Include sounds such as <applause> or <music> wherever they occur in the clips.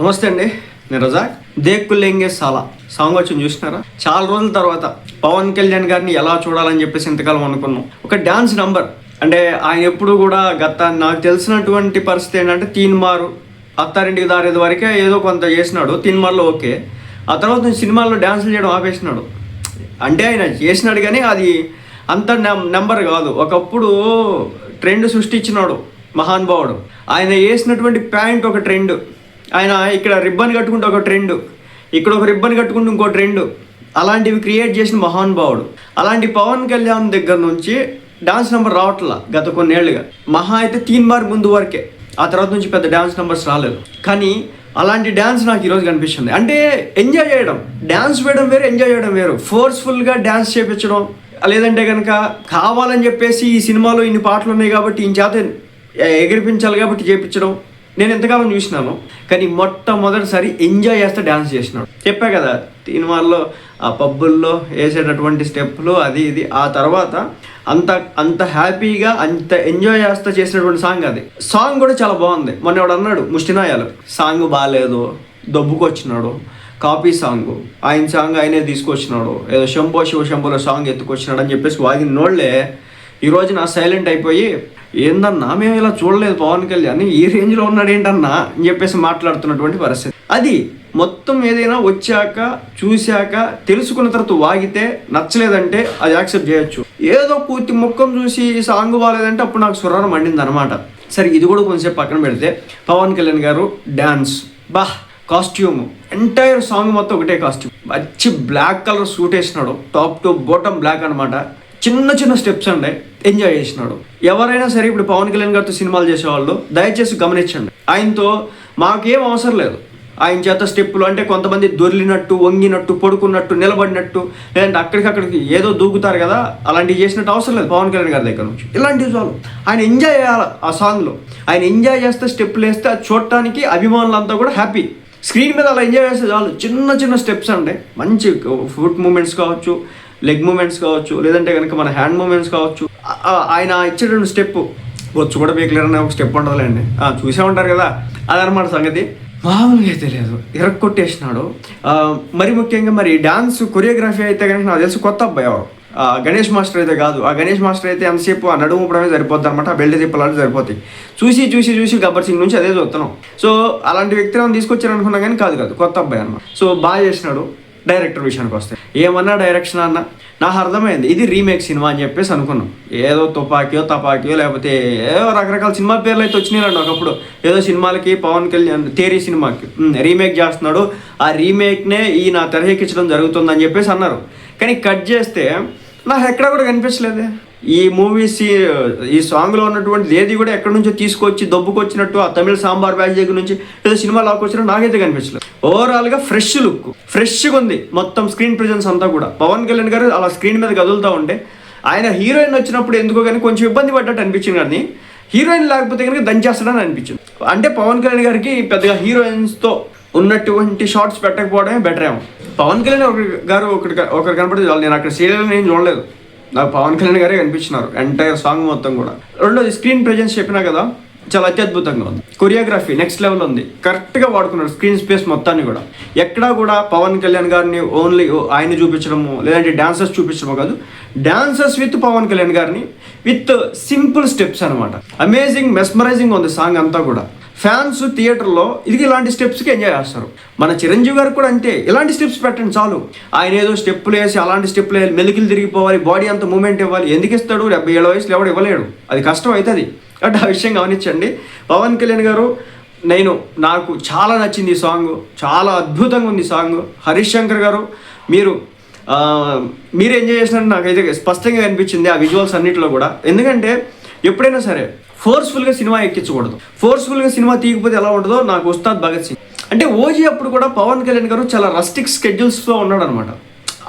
నమస్తే అండి నేను రజాక్. దేక్కులెంగే సాలా. సాంగ్ వచ్చింది చూసినారా? చాలా రోజుల తర్వాత పవన్ కళ్యాణ్ గారిని ఎలా చూడాలని చెప్పేసి ఇంతకాలం అనుకున్నాం. ఒక డ్యాన్స్ నంబర్. అంటే ఆయన ఎప్పుడు కూడా గత నాకు తెలిసినటువంటి పరిస్థితి ఏంటంటే తీన్మారు అత్తారింటికి దారేది వరకే ఏదో కొంత చేసినాడు తీన్మార్లో ఓకే. ఆ తర్వాత సినిమాల్లో డ్యాన్సులు చేయడం ఆపేసినాడు. అంటే ఆయన చేసినాడు కానీ అది అంత నెంబర్ కాదు. ఒకప్పుడు ట్రెండ్ సృష్టించినాడు మహానుభావుడు. ఆయన వేసినటువంటి ప్యాంట్ ఒక ట్రెండ్. ఆయన ఇక్కడ రిబ్బన్ కట్టుకుంటే ఒక ట్రెండ్. ఇక్కడ ఒక రిబ్బన్ కట్టుకుంటే ఇంకో ట్రెండ్. అలాంటివి క్రియేట్ చేసిన మహానుభావుడు. అలాంటి పవన్ కళ్యాణ్ దగ్గర నుంచి డాన్స్ నెంబర్ రావట్లా గత కొన్నేళ్ళుగా. మహా అయితే తీన్ బార్ ముందు వరకే. ఆ తర్వాత నుంచి పెద్ద డాన్స్ నెంబర్స్ రాలేదు. కానీ అలాంటి డ్యాన్స్ నాకు ఈరోజు కనిపిస్తుంది. అంటే ఎంజాయ్ చేయడం. డ్యాన్స్ వేయడం వేరు ఎంజాయ్ చేయడం వేరు. ఫోర్స్ఫుల్గా డ్యాన్స్ చేపించడం. లేదంటే కనుక కావాలని చెప్పేసి ఈ సినిమాలో ఇన్ని పాటలు ఉన్నాయి కాబట్టి ఈ చేత ఎగిరిపించాలి కాబట్టి చేపించడం. నేను ఎంతకాలం చూసినాను కానీ మొట్టమొదటిసారి ఎంజాయ్ చేస్తే డ్యాన్స్ చేసినాడు చెప్పా కదా సినిమాల్లో ఆ పబ్బుల్లో వేసేటటువంటి స్టెప్లు అది ఇది. ఆ తర్వాత అంత అంత హ్యాపీగా అంత ఎంజాయ్ చేస్తా చేసినటువంటి సాంగ్ అది. సాంగ్ కూడా చాలా బాగుంది. మొన్న ఎవడు అన్నాడు ముష్టినాయాలు. సాంగ్ బాగాలేదు దొబ్బుకొచ్చినాడు కాపీ సాంగ్ ఆయన సాంగ్ ఆయనే తీసుకొచ్చినాడు. ఏదో శంభో శివ శంభోలో సాంగ్ ఎత్తుకొచ్చినాడు అని చెప్పేసి వాగిన నోళ్ళే ఈ రోజున నా సైలెంట్ అయిపోయి ఏందన్నా మేము ఇలా చూడలేదు పవన్ కళ్యాణ్ ఈ రేంజ్లో ఉన్నాడు ఏంటన్నా అని చెప్పేసి మాట్లాడుతున్నటువంటి పరిస్థితి. అది మొత్తం ఏదైనా వచ్చాక చూశాక తెలుసుకున్న తర్వాత వాగితే నచ్చలేదంటే అది యాక్సెప్ట్ చేయొచ్చు. ఏదో పూర్తి ముఖం చూసి ఈ సాంగ్ బాగాలేదంటే అప్పుడు నాకు స్వరం మండింది అనమాట సరే ఇది కూడా కొంచెం పక్కన పెడితే పవన్ కళ్యాణ్ గారు డ్యాన్స్ బాహ్ కాస్ట్యూమ్ ఎంటైర్ సాంగ్ మొత్తం ఒకటే కాస్ట్యూమ్. మంచి బ్లాక్ కలర్ సూట్ వేసినాడు టాప్ టు బాటమ్ బ్లాక్ అనమాట చిన్న చిన్న స్టెప్స్ అండి. ఎంజాయ్ చేసినాడు. ఎవరైనా సరే ఇప్పుడు పవన్ కళ్యాణ్ గారితో సినిమాలు చేసేవాళ్ళు దయచేసి గమనించండి. ఆయనతో మాకేం అవసరం లేదు. ఆయన చేత స్టెప్పులు అంటే కొంతమంది దొర్లినట్టు వంగినట్టు పడుకున్నట్టు నిలబడినట్టు లేదంటే అక్కడికక్కడికి ఏదో దూకుతారు కదా అలాంటివి చేసినట్టు అవసరం లేదు పవన్ కళ్యాణ్ గారి దగ్గర నుంచి. ఇలాంటివి చాలు. ఆయన ఎంజాయ్ చేయాలి ఆ సాంగ్లో ఆయన ఎంజాయ్ చేస్తే స్టెప్పులు వేస్తే అది చూడటానికి అభిమానులంతా కూడా హ్యాపీ స్క్రీన్ మీద అలా ఎంజాయ్ చేస్తే చాలు. చిన్న చిన్న స్టెప్స్ అండి. మంచి ఫుట్ మూమెంట్స్ కావచ్చు లెగ్ మూమెంట్స్ కావచ్చు లేదంటే కనుక మన హ్యాండ్ మూమెంట్స్ కావచ్చు. ఆయన ఇచ్చేటువంటి స్టెప్ బొచ్చు కూడా బేక్లేర్ అనే ఒక స్టెప్ ఉండదులేండి చూసే ఉంటారు కదా అదనమాట సంగతి. మామూలుగా అయితే లేదు ఇరక్కొట్టేసినాడు మరి ముఖ్యంగా మరి డాన్స్ కొరియోగ్రఫీ అయితే కనుక నాకు తెలుసు కొత్త అబ్బాయి ఎవరు? గణేష్ మాస్టర్ అయితే కాదు. ఆ గణేష్ మాస్టర్ అయితే ఎంతసేపు ఆ నడుము ఊపడమే సరిపోద్ది అనమాట ఆ బెల్ట్ తిప్పలాంటి సరిపోతాయి. చూసి చూసి చూసి గబ్బర్ సింగ్ నుంచి అదే చూస్తున్నాం. సో అలాంటి వ్యక్తిని తీసుకొచ్చారనుకున్నా కానీ కాదు కాదు కొత్త అబ్బాయి అనమాట. సో బాగా చేసినాడు. డైరెక్టర్ విషయానికి వస్తే. ఏమన్నా డైరెక్షన్ అన్న. నాకు అర్థమైంది. ఇది రీమేక్ సినిమా అని చెప్పేసి అనుకున్నాం. ఏదో తుపాకీయో తపాకీయో లేకపోతే ఏదో రకరకాల సినిమా పేర్లు అయితే వచ్చినాయండి ఒకప్పుడు. ఏదో సినిమాలకి పవన్ కళ్యాణ్ తేరీ సినిమాకి. రీమేక్ చేస్తున్నాడు. ఆ రీమేక్నే ఈ నా తెరకెక్కించడం జరుగుతుందని చెప్పేసి అన్నారు. కానీ కట్ చేస్తే నాకు ఎక్కడ కూడా కనిపించలేదే. ఈ మూవీస్ ఈ సాంగ్లో ఉన్నటువంటి ఏది కూడా ఎక్కడి నుంచో తీసుకొచ్చి దొబ్బుకొచ్చినట్టు ఆ తమిళ సాంబార్ బ్యాచ్ దగ్గర నుంచి ఏదో సినిమా లాక్కొచ్చినట్టు నాకైతే కనిపించలేదు. ఓవరాల్గా ఫ్రెష్ లుక్ ఫ్రెష్గా ఉంది మొత్తం స్క్రీన్ ప్రజెన్స్ అంతా కూడా. పవన్ కళ్యాణ్ గారు అలా స్క్రీన్ మీద కదులుతూ ఉంటే ఆయన హీరోయిన్ వచ్చినప్పుడు ఎందుకో కానీ కొంచెం ఇబ్బంది పడ్డట్టు అనిపించింది కానీ హీరోయిన్ లేకపోతే కనుక దంచేస్తాడని అనిపించింది. అంటే పవన్ కళ్యాణ్ గారికి పెద్దగా హీరోయిన్స్తో ఉన్నటువంటి షార్ట్స్ పెట్టకపోవడమే బెటర్ ఏమో పవన్ కళ్యాణ్ ఒక గారు ఒకటి ఒకరు కనపడితే నేను అక్కడ సీరియల్ నేను చూడలేదు. నాకు పవన్ కళ్యాణ్ గారే కనిపించినారు ఎంటైర్ సాంగ్ మొత్తం కూడా. రెండోది స్క్రీన్ ప్రెజెన్స్ చెప్పినా కదా చాలా అత్యద్భుతంగా ఉంది. కొరియోగ్రఫీ నెక్స్ట్ లెవెల్ ఉంది. కరెక్ట్గా వాడుకున్నాడు స్క్రీన్ స్పేస్ మొత్తాన్ని కూడా. ఎక్కడా కూడా పవన్ కళ్యాణ్ గారిని ఓన్లీ ఆయన చూపించడము లేదంటే డాన్సర్స్ చూపించడము కాదు డాన్సర్స్ విత్ పవన్ కళ్యాణ్ గారిని విత్ సింపుల్ స్టెప్స్ అనమాట అమేజింగ్ మెస్మరైజింగ్ ఉంది సాంగ్ అంతా కూడా. ఫ్యాన్స్ థియేటర్లో ఇది ఇలాంటి స్టెప్స్కి ఎంజాయ్ చేస్తారు. మన చిరంజీవి గారు కూడా అంతే. ఇలాంటి స్టెప్స్ పెట్టండి చాలు. ఆయన ఏదో స్టెప్పులు వేసి అలాంటి స్టెప్పులు వేయాలి మెలికలు తిరిగిపోవాలి బాడీ అంత మూమెంట్ ఇవ్వాలి. ఎందుకు ఇస్తాడు? డెబ్బై ఏళ్ళ వయసులో ఎవడు ఇవ్వలేడు. అది కష్టం అవుతుంది. అంటే ఆ విషయం గమనించండి. పవన్ కళ్యాణ్ గారు నేను నాకు చాలా నచ్చింది ఈ సాంగ్ చాలా అద్భుతంగా ఉంది ఈ సాంగ్ హరీష్ శంకర్ గారు మీరు మీరు ఎంజాయ్ చేసినట్టు నాకైతే స్పష్టంగా అనిపించింది ఆ విజువల్స్ అన్నిటిలో కూడా. ఎందుకంటే ఎప్పుడైనా సరే ఫోర్స్ఫుల్గా సినిమా ఎక్కించకూడదు. ఫోర్స్ఫుల్గా సినిమా తీయకపోతే ఎలా ఉంటుందో నాకు ఉస్తాద్ భగత్ సింగ్. అంటే ఓజీ అప్పుడు కూడా పవన్ కళ్యాణ్ గారు చాలా రస్టిక్ స్కెడ్యూల్స్లో ఉన్నాడు అనమాట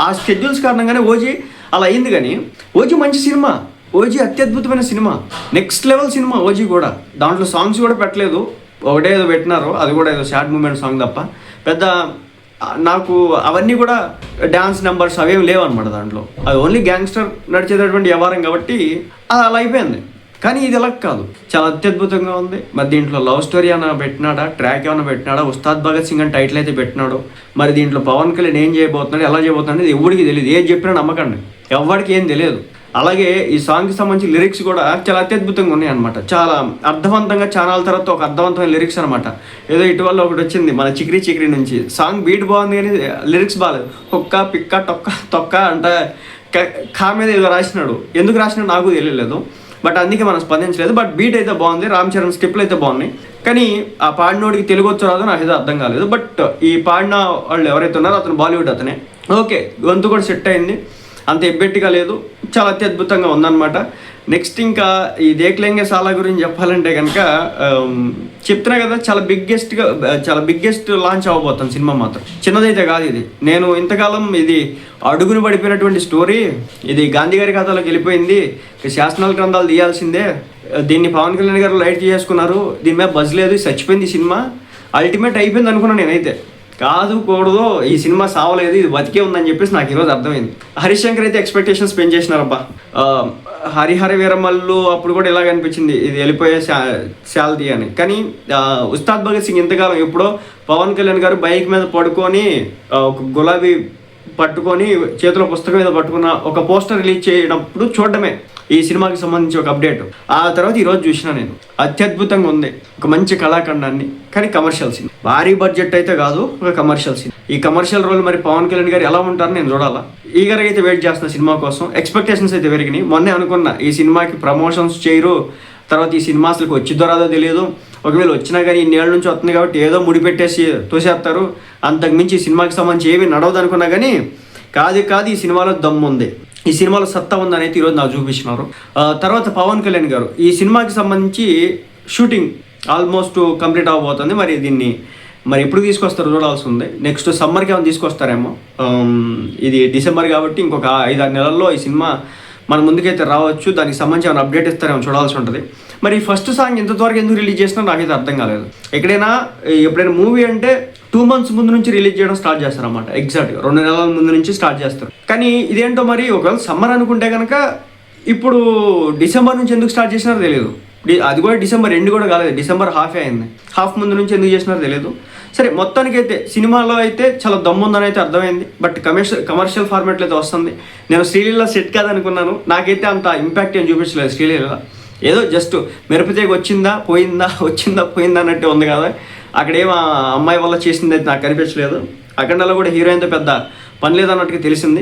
ఆ స్కెడ్యూల్స్ కారణంగానే ఓజీ అలా అయింది కానీ ఓజీ మంచి సినిమా. ఓజీ అత్యద్భుతమైన సినిమా. నెక్స్ట్ లెవెల్ సినిమా ఓజీ కూడా. దాంట్లో సాంగ్స్ కూడా పెట్టలేదు. ఒకటే ఏదో పెట్టినారు అది కూడా ఏదో షార్ట్ మూమెంట్ సాంగ్ తప్ప. పెద్ద నాకు అవన్నీ కూడా డ్యాన్స్ నెంబర్స్ అవేం లేవు అనమాట దాంట్లో. అది ఓన్లీ గ్యాంగ్స్టర్ నడిచేటటువంటి వ్యవహారం కాబట్టి అది అలా అయిపోయింది. కానీ ఇది ఎలా కాదు. చాలా అత్యద్భుతంగా ఉంది. మరి దీంట్లో లవ్ స్టోరీ ఏమైనా పెట్టినాడా? ట్రాక్ ఏమైనా పెట్టినాడా? ఉస్తాద్ భగత్ సింగ్ అని టైటిల్ అయితే పెట్టినాడు. మరి దీంట్లో పవన్ కళ్యాణ్ ఏం చేయబోతున్నాడు? ఎలా చేయబోతున్నాడు అనేది ఎవరికి తెలియదు. ఏం చెప్పినా నమ్మకండి. ఎవరికి ఏం తెలియదు. అలాగే ఈ సాంగ్కి సంబంధించి లిరిక్స్ కూడా చాలా అత్యద్భుతంగా ఉన్నాయి అనమాట చాలా అర్థవంతంగా ఛానల్ తర్వాత ఒక అర్థవంతమైన లిరిక్స్ అనమాట ఏదో ఇటీవల ఒకటి వచ్చింది. మన చిక్రీ చిక్రీ నుంచి. సాంగ్ బీట్ బాగుంది కానీ లిరిక్స్ బాగాలేదు ఒక్క పిక్క టొక్క తొక్క అంటే క- కా మీద ఏదో రాసినాడు. ఎందుకు రాసినాడు నాకు తెలియలేదు. బట్ అందుకే మనం స్పందించలేదు. బట్ బీట్ అయితే బాగుంది రామ్ చరణ్ స్టెప్లు అయితే బాగున్నాయి. కానీ ఆ పాడినోడికి తెలుగు వచ్చో రాదో నాకు ఏదో అర్థం కాలేదు. బట్ ఈ పాడిన వాళ్ళు ఎవరైతే ఉన్నారో అతను బాలీవుడ్ అతనే. ఓకే గొంతు కూడా సెట్ అయింది. అంత ఎబ్బెట్టిగా లేదు. చాలా అత్యద్భుతంగా ఉందన్నమాట. నెక్స్ట్ ఇంకా ఈ దేక్లెంగే సాలా గురించి చెప్పాలంటే కనుక చెప్తున్నా కదా చాలా బిగ్గెస్ట్గా చాలా బిగ్గెస్ట్ లాంచ్ అవ్వబోతుంది సినిమా మాత్రం. చిన్నదైతే కాదు ఇది. నేను ఇంతకాలం ఇది అడుగును పడిపోయినటువంటి స్టోరీ ఇది గాంధీ గారి ఖాతాలోకి వెళ్ళిపోయింది. శాసనాల గ్రంథాలు తీయాల్సిందే. దీన్ని పవన్ కళ్యాణ్ గారు లైట్ చేసుకున్నారు. దీని మీద బజ్ లేదు చచ్చిపోయింది సినిమా. అల్టిమేట్ అయిపోయింది అనుకున్నాను నేనైతే. కాదు కూడదు ఈ సినిమా సావలేదు ఇది బతికే ఉందని చెప్పేసి నాకు ఈరోజు అర్థమైంది. హరిశంకర్ అయితే ఎక్స్పెక్టేషన్స్ స్పెండ్ చేసినారబ్బా హరిహర వీరమల్లు అప్పుడు కూడా ఇలాగ అనిపించింది ఇది వెళ్ళిపోయే శాలరీ అని. కానీ ఉస్తాద్ భగత్ సింగ్ ఇంతకాలం ఎప్పుడో పవన్ కళ్యాణ్ గారు బైక్ మీద పడుకొని ఒక గులాబీ పట్టుకొని చేతిలో పుస్తకం మీద పట్టుకున్న ఒక పోస్టర్ రిలీజ్ చేయడప్పుడు చూడడమే. ఈ సినిమాకి సంబంధించి ఒక అప్డేట్. ఆ తర్వాత ఈరోజు చూసిన నేను. అత్యద్భుతంగా ఉంది. ఒక మంచి కళాఖండాన్ని కానీ కమర్షియల్ సినిమా. భారీ బడ్జెట్ అయితే కాదు ఒక కమర్షియల్ సినిమా. ఈ కమర్షియల్ రోల్ మరి పవన్ కళ్యాణ్ గారు ఎలా ఉంటారో నేను చూడాలా? ఈగర్ అయితే వెయిట్ చేస్తున్న సినిమా కోసం ఎక్స్పెక్టేషన్స్ అయితే పెరిగినాయి. మొన్నే అనుకున్నా ఈ సినిమాకి ప్రమోషన్స్ చేయరు. తర్వాత ఈ సినిమా అసలు వచ్చిద్దో రాదో తెలియదు. ఒకవేళ వచ్చినా కానీ ఇన్నేళ్ళ నుంచి వస్తుంది కాబట్టి ఏదో ముడిపెట్టేసి తోసేస్తారు. అంతకుమించి ఈ సినిమాకి సంబంధించి ఏమీ నడవదు అనుకున్నా కానీ కాదు కాదు ఈ సినిమాలో దమ్ము ఉంది ఈ సినిమాలో సత్తా ఉందని ఈరోజు నాకు చూపించినారు. తర్వాత పవన్ కళ్యాణ్ గారు ఈ సినిమాకి సంబంధించి షూటింగ్ ఆల్మోస్ట్ కంప్లీట్ అవ్వబోతుంది మరి దీన్ని మరి ఎప్పుడు తీసుకొస్తారో చూడాల్సి ఉంది. నెక్స్ట్ సమ్మర్కి ఏమైనా తీసుకొస్తారేమో. ఇది డిసెంబర్ కాబట్టి ఇంకొక ఐదారు నెలల్లో ఈ సినిమా మన ముందుకైతే రావచ్చు. దానికి సంబంధించి ఏమైనా అప్డేట్ ఇస్తారేమో చూడాల్సి ఉంటుంది. మరి ఫస్ట్ సాంగ్ ఇంతవరకు ఎందుకు రిలీజ్ చేసినా నాకైతే అర్థం కాలేదు. ఎక్కడైనా ఎప్పుడైనా మూవీ అంటే టూ మంత్స్ ముందు నుంచి రిలీజ్ చేయడం స్టార్ట్ చేస్తారన్నమాట. ఎగ్జాక్ట్గా రెండు నెలల ముందు నుంచి స్టార్ట్ చేస్తారు. కానీ ఇదేంటో మరి ఒకవేళ సమ్మర్ అనుకుంటే కనుక ఇప్పుడు డిసెంబర్ నుంచి ఎందుకు స్టార్ట్ చేసినారో తెలియదు అది కూడా డిసెంబర్ ఎండ్ కూడా కాలేదు. డిసెంబర్ హాఫ్ అయింది. హాఫ్ ముందు నుంచి ఎందుకు చేసినారో తెలియదు సరే మొత్తానికైతే సినిమాలో అయితే చాలా దమ్ముందని అయితే అర్థమైంది. బట్ కమర్షియల్ కమర్షియల్ ఫార్మాట్లో అయితే వస్తుంది. నేను శ్రీలీల సెట్ కాదనుకున్నాను. నాకైతే అంత ఇంపాక్ట్ ఏం చూపించలేదు శ్రీలీల. ఏదో జస్ట్ మిరపతీగ వచ్చిందా పోయిందా <laughs> వచ్చిందా పోయిందా అన్నట్టే ఉంది కదా. అక్కడ ఏం అమ్మాయి వల్ల చేసింది అయితే నాకు కనిపించలేదు. అఖండలో కూడా హీరోయిన్తో పెద్ద పని లేదన్నట్టుగా తెలిసింది.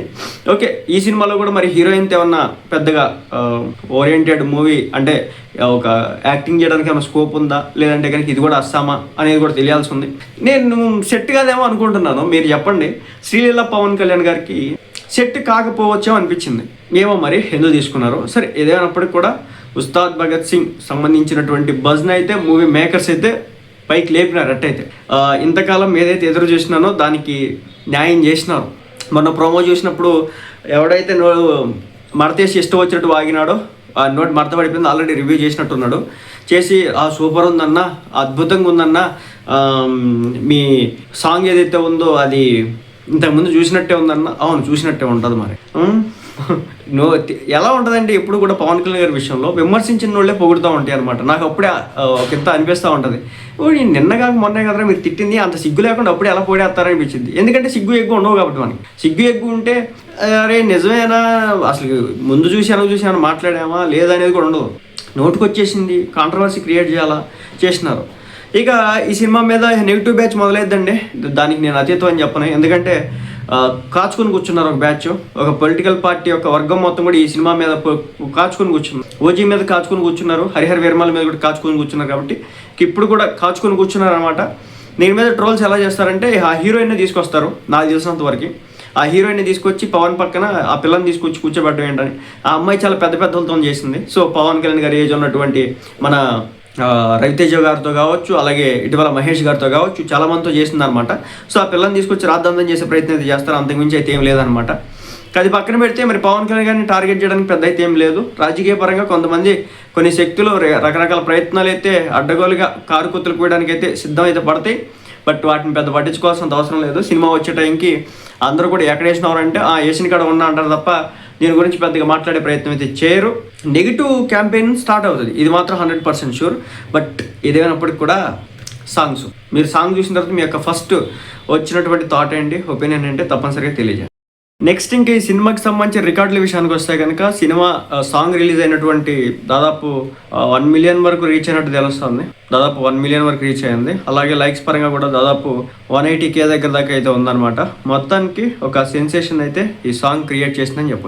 ఓకే ఈ సినిమాలో కూడా మరి హీరోయిన్తో ఏమన్నా పెద్దగా ఓరియంటెడ్ మూవీ అంటే ఒక యాక్టింగ్ చేయడానికి ఏమైనా స్కోప్ ఉందా? లేదంటే కనుక ఇది కూడా అస్సామా? అనేది కూడా తెలియాల్సి ఉంది. నేను సెట్ కాదేమో అనుకుంటున్నాను మీరు చెప్పండి. శ్రీలీల పవన్ కళ్యాణ్ గారికి సెట్ కాకపోవచ్చేమో అనిపించింది. ఏమో మరి ఎందుకు తీసుకున్నారు? సరే ఏదైనప్పటికీ కూడా ఉస్తాద్ భగత్ సింగ్ సంబంధించినటువంటి బజ్ని అయితే మూవీ మేకర్స్ అయితే పైకి లేపినారు అట్టయితే ఇంతకాలం ఏదైతే ఎదురు చూసినానో దానికి న్యాయం చేసినారు. మొన్న ప్రోమో చూసినప్పుడు ఎవడైతే నో మడతేసి ఇష్టం వచ్చినట్టు వాగినాడో ఆ నోట్ మడత పడిపోయింది ఆల్రెడీ రివ్యూ చేసినట్టున్నాడు. చేసి ఆ సూపర్ ఉందన్న అద్భుతంగా ఉందన్న మీ సాంగ్ ఏదైతే ఉందో అది ఇంతకుముందు చూసినట్టే ఉందన్న అవును చూసినట్టే ఉంటుంది మరి. నో ఎలా ఉంటుందంటే ఎప్పుడు కూడా పవన్ కళ్యాణ్ గారి విషయంలో విమర్శించిన వాళ్ళే పొగుడుతూ ఉంటాయి అనమాట నాకు అప్పుడే ఒక ఇంత అనిపిస్తూ ఉంటుంది. ఓ నిన్న కాక మొన్నే కదరా మీరు తిట్టింది అంత సిగ్గు లేకుండా అప్పుడే ఎలా పొగడేస్తారనిపించింది ఎందుకంటే సిగ్గు ఎక్కువ ఉండవు కాబట్టి మనకి. సిగ్గు ఎక్కువ ఉంటే అరే నిజమేనా? అసలు ముందు చూసాను చూసాను మాట్లాడామా? లేదనేది కూడా ఉండదు. నోటుకు వచ్చేసింది కాంట్రవర్సీ క్రియేట్ చేయాలా? చేసినారు. ఇక ఈ సినిమా మీద నెగిటివ్ బ్యాచ్ మొదలైద్దండి. దానికి నేను అతీతం అని చెప్పను. ఎందుకంటే కాచుకొని కూర్చున్నారు ఒక బ్యాచ్ ఒక పొలిటికల్ పార్టీ యొక్క వర్గం మొత్తం కూడా ఈ సినిమా మీద కాచుకొని కూర్చున్నారు. ఓజీ మీద కాచుకొని కూర్చున్నారు. హరిహర వీరమల మీద కూడా కాచుకొని కూర్చున్నారు కాబట్టి ఇప్పుడు కూడా కాచుకొని కూర్చున్నారు అనమాట దీని మీద ట్రోల్స్ ఎలా చేస్తారంటే ఆ హీరోయిన్ తీసుకొస్తారు నాకు తెలిసినంత వరకు. ఆ హీరోయిన్ తీసుకొచ్చి పవన్ పక్కన ఆ పిల్లని తీసుకొచ్చి కూర్చోబెట్టడం ఏంటని. ఆ అమ్మాయి చాలా పెద్ద పెద్దలతో చేసింది. సో పవన్ కళ్యాణ్ గారి ఏజ్ ఉన్నటువంటి మన రవితేజ గారితో కావచ్చు అలాగే ఇటీవల మహేష్ గారితో కావచ్చు చాలా మందితో చేసిందనమాట సో ఆ పిల్లని తీసుకొచ్చి రాద్దాంతం చేసే ప్రయత్నం అయితే చేస్తారు. అంతకుమించి అయితే ఏం లేదనమాట అది పక్కన పెడితే మరి పవన్ కళ్యాణ్ గారిని టార్గెట్ చేయడానికి పెద్ద అయితే ఏం లేదు. రాజకీయ పరంగా కొంతమంది కొన్ని శక్తులు రకరకాల ప్రయత్నాలు అయితే అడ్డగోలుగా కారుకొత్తులు కూయడానికి అయితే సిద్ధమైతే పడతాయి. బట్ వాటిని పెద్ద పట్టించుకోవాల్సిన అవసరం లేదు. సినిమా వచ్చే టైంకి అందరూ కూడా ఎక్కడ వేసినవారంటే ఆ వేసిన కాడ ఉన్నా అంటారు తప్ప దీని గురించి పెద్దగా మాట్లాడే ప్రయత్నం అయితే చేయరు. నెగిటివ్ క్యాంపెయిన్ స్టార్ట్ అవుతుంది. ఇది మాత్రం హండ్రెడ్ పర్సెంట్ షూర్ బట్ ఏదైనప్పటికి కూడా సాంగ్స్ మీరు సాంగ్ చూసిన తర్వాత మీ యొక్క ఫస్ట్ వచ్చినటువంటి థాట్ ఏంటి? ఒపీనియన్ ఏంటి? తప్పనిసరిగా తెలియజేయండి. నెక్స్ట్ ఇంక ఈ సినిమాకి సంబంధించిన రికార్డుల విషయానికి వస్తే కనుక సినిమా సాంగ్ రిలీజ్ అయినటువంటి దాదాపు వన్ మిలియన్ వరకు రీచ్ అయినట్టు తెలుస్తుంది. దాదాపు వన్ మిలియన్ వరకు రీచ్ అయింది. అలాగే లైక్స్ పరంగా కూడా దాదాపు వన్ ఎయిటీ కే దగ్గర దాకా అయితే ఉందన్నమాట. మొత్తానికి ఒక సెన్సేషన్ అయితే ఈ సాంగ్ క్రియేట్ చేసిందని చెప్పచ్చు.